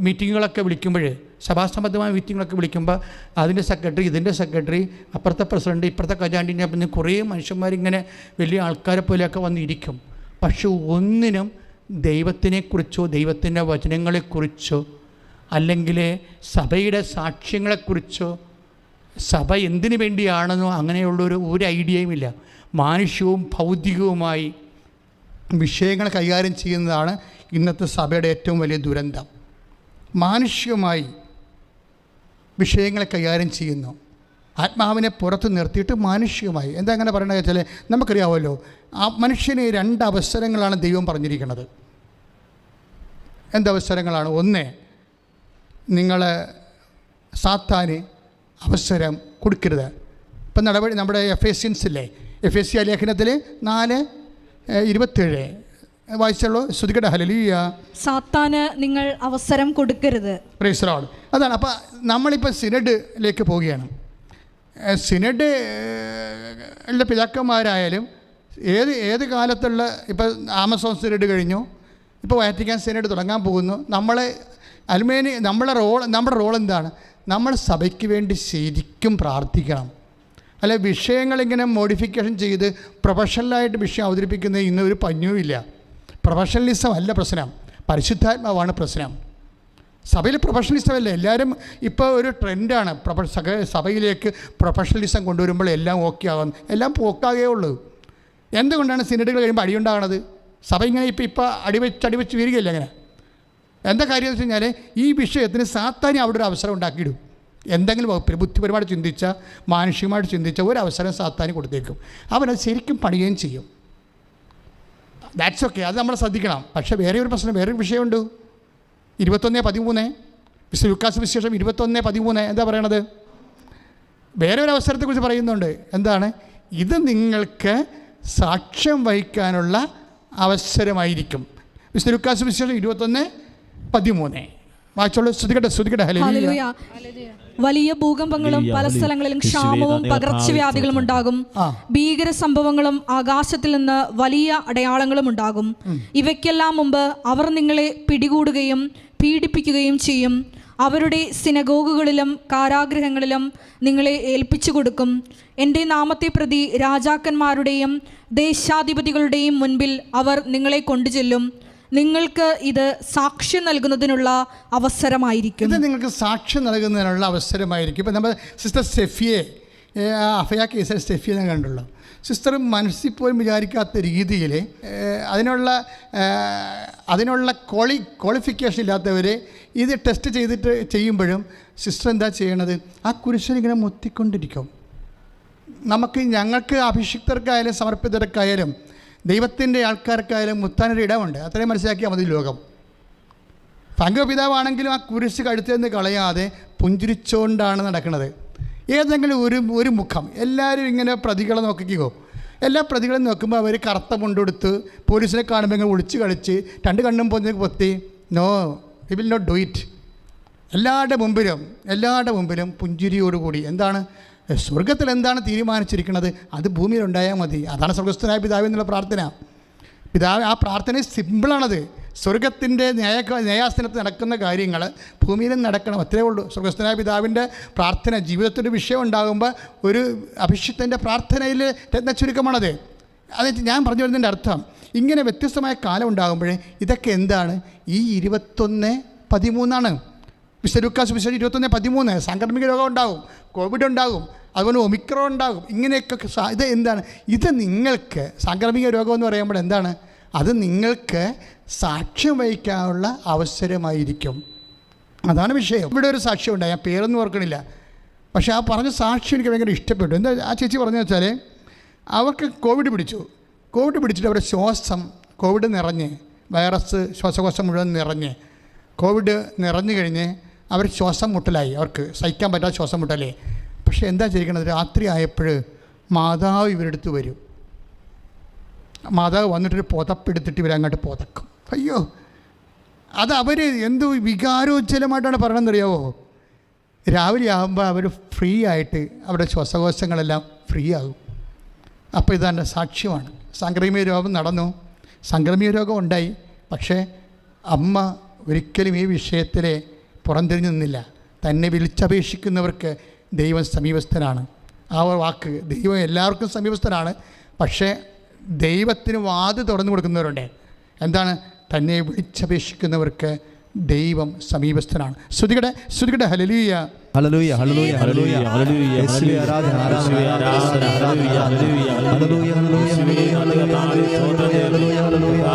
മീറ്റിങ്ങുകളൊക്കെ വിളിക്കുമ്പോൾ സഭാസംബന്ധമായ മീറ്റിങ്ങുകളൊക്കെ വിളിക്കുമ്പോൾ അതിന്റെ സെക്രട്ടറി ഇതിന്റെ സെക്രട്ടറി അപ്പുറത്തെ പ്രസിഡന്റ് ഇപ്പുറത്തെ ഖജാന്റിനെ പിന്നെ കുറേ മനുഷ്യന്മാരിങ്ങനെ വലിയ ആൾക്കാരെ പോലെയൊക്കെ വന്നിരിക്കും. പക്ഷെ ഒന്നിനും ദൈവത്തിനെക്കുറിച്ചോ ദൈവത്തിന്റെ വചനങ്ങളെക്കുറിച്ചോ അല്ലെങ്കിൽ സഭയുടെ സാക്ഷ്യങ്ങളെക്കുറിച്ചോ സഭ എന്തിനു വേണ്ടിയാണെന്നോ അങ്ങനെയുള്ളൊരു ഒരു ഐഡിയയും ഇല്ല. മാനുഷ്യവും ഭൗതികവുമായി വിഷയങ്ങൾ കൈകാര്യം ചെയ്യുന്നതാണ് ഇന്നത്തെ സഭയുടെ ഏറ്റവും വലിയ ദുരന്തം. മാനുഷികമായി വിഷയങ്ങളെ കൈകാര്യം ചെയ്യുന്നു. ആത്മാവിനെ പുറത്ത് നിർത്തിയിട്ട് മാനുഷികമായി. എന്താ അങ്ങനെ പറയണത് വെച്ചാൽ നമുക്കറിയാമല്ലോ ആ മനുഷ്യന് രണ്ട് അവസരങ്ങളാണ് ദൈവം പറഞ്ഞിരിക്കുന്നത് എന്തവസരങ്ങളാണ്? ഒന്ന് നിങ്ങൾ സാത്താന് അവസരം കൊടുക്കരുത്. ഇപ്പം നടപടി നമ്മുടെ എഫ് എസ് സിൻസില്ലേ എഫ് എസ് സി ലേഖനത്തിൽ നാല് ഇരുപത്തേഴ് വായിച്ചുള്ളൂ ശ്രുതിക്കട്ടെ ഹലലിയ സാത്താന് നിങ്ങൾ അവസരം കൊടുക്കരുത്. പ്രൈസറോട് അതാണ്. അപ്പോൾ നമ്മളിപ്പോൾ സിനഡിലേക്ക് പോവുകയാണ്. സിനഡ് ഉള്ള പിതാക്കന്മാരായാലും ഏത് ഏത് കാലത്തുള്ള ഇപ്പോൾ ആമസോൺ സിനഡ് കഴിഞ്ഞു ഇപ്പോൾ വാറ്റിക്കാൻ സിനഡ് തുടങ്ങാൻ പോകുന്നു. നമ്മളെ അൽമേനി നമ്മളെ റോൾ നമ്മുടെ റോൾ എന്താണ്? നമ്മൾ സഭയ്ക്ക് വേണ്ടി ശരിക്കും പ്രാർത്ഥിക്കണം. അല്ലെ വിഷയങ്ങളിങ്ങനെ മോഡിഫിക്കേഷൻ ചെയ്ത് പ്രൊഫഷണലായിട്ട് വിഷയം അവതരിപ്പിക്കുന്ന ഇന്ന് ഒരു പഞ്ഞുമില്ല പ്രൊഫഷണലിസം അല്ല പ്രശ്നം. പരിശുദ്ധാത്മാവാണ് പ്രശ്നം. സഭയിൽ പ്രൊഫഷണലിസം അല്ല എല്ലാവരും ഇപ്പോൾ ഒരു ട്രെൻഡാണ്. സഭയിലേക്ക് പ്രൊഫഷണലിസം കൊണ്ടുവരുമ്പോൾ എല്ലാം ഓക്കെ ആകും. എല്ലാം പോക്കാകേ ഉള്ളൂ. എന്തുകൊണ്ടാണ് സിനഡുകൾ കഴിയുമ്പോൾ അടിയുണ്ടാകണത് സഭ ഇങ്ങനെ ഇപ്പോൾ ഇപ്പോൾ അടിവെച്ച് അടിവെച്ച് വരികയില്ല അങ്ങനെ? എന്താ കാര്യം എന്ന് വെച്ച് കഴിഞ്ഞാൽ ഈ വിഷയത്തിന് സാത്താനി അവിടെ ഒരു അവസരം ഉണ്ടാക്കിയിടും. എന്തെങ്കിലും വകുപ്പിൽ ബുദ്ധിപരമായിട്ട് ചിന്തിച്ച മാനുഷികമായിട്ട് ചിന്തിച്ച ഒരു അവസരം സാത്താനി കൊടുത്തേക്കും. അവനത് ശരിക്കും പണിയുകയും ചെയ്യും. ദാറ്റ്സ് ഓക്കെ അത് നമ്മൾ ശ്രദ്ധിക്കണം. പക്ഷേ വേറെ ഒരു പ്രശ്നം വേറൊരു വിഷയമുണ്ട്. ഇരുപത്തൊന്ന് പതിമൂന്ന്. മിസ്റ്റർ ലുക്കാസ് വിശേഷം ഇരുപത്തൊന്ന് പതിമൂന്ന്. എന്താ പറയണത്? വേറെ ഒരു അവസരത്തെക്കുറിച്ച് പറയുന്നുണ്ട്. എന്താണ്? ഇത് നിങ്ങൾക്ക് സാക്ഷ്യം വഹിക്കാനുള്ള അവസരമായിരിക്കും. മിസ്റ്റർ ലുക്കാസ് വിശേഷം ഇരുപത്തൊന്ന് പതിമൂന്ന്. വായിച്ചോളൂ. ശ്രദ്ധിക്കട്ടെ ശ്രദ്ധിക്കട്ടെ ഹലോ. വലിയ ഭൂകമ്പങ്ങളും പല സ്ഥലങ്ങളിലും ക്ഷാമവും പകർച്ചവ്യാധികളും ഉണ്ടാകും. ഭീകര സംഭവങ്ങളും ആകാശത്തിൽ നിന്ന് വലിയ അടയാളങ്ങളും ഉണ്ടാകും. ഇവയ്ക്കെല്ലാം മുമ്പ് അവർ നിങ്ങളെ പിടികൂടുകയും പീഡിപ്പിക്കുകയും ചെയ്യും. അവരുടെ സിനഗോഗുകളിലും കാരാഗ്രഹങ്ങളിലും നിങ്ങളെ ഏൽപ്പിച്ചു കൊടുക്കും. എന്റെ നാമത്തെ പ്രതി രാജാക്കന്മാരുടെയും ദേശാധിപതികളുടെയും മുൻപിൽ അവർ നിങ്ങളെ കൊണ്ടുചെല്ലും. നിങ്ങൾക്ക് ഇത് സാക്ഷ്യം നൽകുന്നതിനുള്ള അവസരമായിരിക്കും. ഇത് നിങ്ങൾക്ക് സാക്ഷ്യം നൽകുന്നതിനുള്ള അവസരമായിരിക്കും. ഇപ്പം നമ്മൾ സിസ്റ്റർ സെഫിയെ അഫയ കേസിൽ സെഫിയെ ഞാൻ കണ്ടുള്ളൂ. സിസ്റ്റർ മനസ്സിൽ പോലും വിചാരിക്കാത്ത രീതിയിൽ അതിനുള്ള അതിനുള്ള ക്വാളി ക്വാളിഫിക്കേഷൻ ഇല്ലാത്തവർ ഇത് ടെസ്റ്റ് ചെയ്തിട്ട് ചെയ്യുമ്പോഴും സിസ്റ്റർ എന്താ ചെയ്യണത്? ആ കുരിശനിങ്ങനെ മുത്തിക്കൊണ്ടിരിക്കും. നമുക്ക് ഞങ്ങൾക്ക് അഭിഷിക്തർക്കായാലും സമർപ്പിതർക്കായാലും ദൈവത്തിന്റെ ആൾക്കാർക്കായാലും മുത്താനൊരു ഇടമുണ്ട്. അത്രയും മനസ്സിലാക്കിയാൽ മതി ലോകം. സംഘപിതാവാണെങ്കിലും ആ കുരിശ് കഴുത്തിൽ നിന്ന് കളയാതെ പുഞ്ചിരിച്ചുകൊണ്ടാണ് നടക്കുന്നത്. ഏതെങ്കിലും ഒരു ഒരു മുഖം. എല്ലാവരും ഇങ്ങനെ പ്രതികളെ നോക്കിക്കോ. എല്ലാ പ്രതികളും നോക്കുമ്പോൾ അവർ കറുത്ത മുണ്ടെടുത്ത് പോലീസിനെ കാണുമ്പോൾ ഇങ്ങനെ ഒളിച്ച് കളിച്ച് രണ്ട് കണ്ണും പൊന്ന് പൊത്തി no we will not do it എല്ലാവരുടെ മുമ്പിലും എല്ലാവരുടെ മുമ്പിലും പുഞ്ചിരിയോടുകൂടി. എന്താണ്? സ്വർഗത്തിൽ എന്താണ് തീരുമാനിച്ചിരിക്കുന്നത്? അത് ഭൂമിയിൽ ഉണ്ടായാൽ മതി. അതാണ് സ്വർഗസ്ഥനായ പിതാവ് എന്നുള്ള പ്രാർത്ഥന. പിതാവ് ആ പ്രാർത്ഥന സിമ്പിളാണത്. സ്വർഗത്തിന്റെ ന്യായ ന്യായാസനത്തിൽ നടക്കുന്ന കാര്യങ്ങൾ ഭൂമിയിലും നടക്കണം. അത്രേ ഉള്ളൂ. സ്വർഗസ്ഥനായ പിതാവിന്റെ പ്രാർത്ഥന ജീവിതത്തിന്റെ വിഷയം ഉണ്ടാകുമ്പോൾ ഒരു അഭിഷിക്തന്റെ പ്രാർത്ഥനയിൽ രത്ന ചുരുക്കമാണത്. അത് ഞാൻ പറഞ്ഞു വരുന്നതിന്റെ അർത്ഥം ഇങ്ങനെ വ്യത്യസ്തമായ കാലം ഉണ്ടാകുമ്പോഴേ ഇതൊക്കെ എന്താണ്? ഈ ഇരുപത്തൊന്ന് പതിമൂന്നാണ്. വിശലുക്കാസ് വിശൽ ഇരുപത്തൊന്ന് പതിമൂന്ന്. സാംക്രമിക രോഗം ഉണ്ടാകും കോവിഡ് ഉണ്ടാകും അതുപോലെ ഒമിക്രോൺ ഉണ്ടാകും. ഇങ്ങനെയൊക്കെ ഇത് എന്താണ്? ഇത് നിങ്ങൾക്ക് സാംക്രമിക രോഗം എന്ന് പറയുമ്പോൾ എന്താണ്? അത് നിങ്ങൾക്ക് സാക്ഷ്യം വഹിക്കാനുള്ള അവസരമായിരിക്കും. അതാണ് വിഷയം. ഇവിടെ ഒരു സാക്ഷ്യം ഉണ്ടായി ഞാൻ പേരൊന്നും ഓർക്കണില്ല. പക്ഷേ ആ പറഞ്ഞ സാക്ഷ്യം എനിക്ക് ഭയങ്കര ഇഷ്ടപ്പെട്ടു. എന്താ ആ ചേച്ചി പറഞ്ഞു വെച്ചാൽ അവർക്ക് കോവിഡ് പിടിച്ചു. കോവിഡ് പിടിച്ചിട്ട് അവരുടെ ശ്വാസം കോവിഡ് നിറഞ്ഞ് വൈറസ് ശ്വാസകോശം മുഴുവൻ നിറഞ്ഞ് കോവിഡ് നിറഞ്ഞു കഴിഞ്ഞ് അവർ ശ്വാസം മുട്ടലായി. അവർക്ക് സഹിക്കാൻ പറ്റാത്ത ശ്വാസം മുട്ടലേ. പക്ഷേ എന്താ ചെയ്യിക്കണത് രാത്രി ആയപ്പോൾ മാതാവ് ഇവരെടുത്ത് വരും. മാതാവ് വന്നിട്ടൊരു പുതപ്പെടുത്തിട്ട് ഇവരങ്ങോട്ട് പുതക്കും. അയ്യോ അത് അവർ എന്ത് വികാരോജ്ജലമായിട്ടാണ് പറയണമെന്നറിയാവോ രാവിലെ ആകുമ്പോൾ അവർ ഫ്രീ ആയിട്ട് അവരുടെ ശ്വാസകോശങ്ങളെല്ലാം ഫ്രീ ആകും. അപ്പോൾ ഇതാണ് സാക്ഷ്യമാണ്. സംക്രമിക രോഗം നടന്നു. സംക്രമിക രോഗം ഉണ്ടായി. പക്ഷേ അമ്മ ഒരിക്കലും ഈ വിഷയത്തിലെ പുറംതിരിഞ്ഞു നിന്നില്ല തന്നെ വിളിച്ചപേക്ഷിക്കുന്നവർക്ക് ദൈവം സമീപസ്ഥനാണ് ആ വാക്ക് ദൈവം എല്ലാവർക്കും സമീപസ്ഥനാണ് പക്ഷേ ദൈവത്തിന് വാത് തുറന്നു കൊടുക്കുന്നവരുണ്ട് എന്താണ് തന്നെ വിളിച്ചപേക്ഷിക്കുന്നവർക്ക് ദൈവം സമീപസ്ഥനാണ് ശ്രുതികടെ ശ്രുതികടെ ഹലലൂയ ഹലലൂയ ഹലലൂയ ഹലലൂയ ഹലലൂയ യേശുവേ ആരാധന ആരാധന ആരാധന, ഹലലൂയ ഹലലൂയ ഹലലൂയ ഹലലൂയ ഹലലൂയ ഹലലൂയ ചെയ്യുന്നു.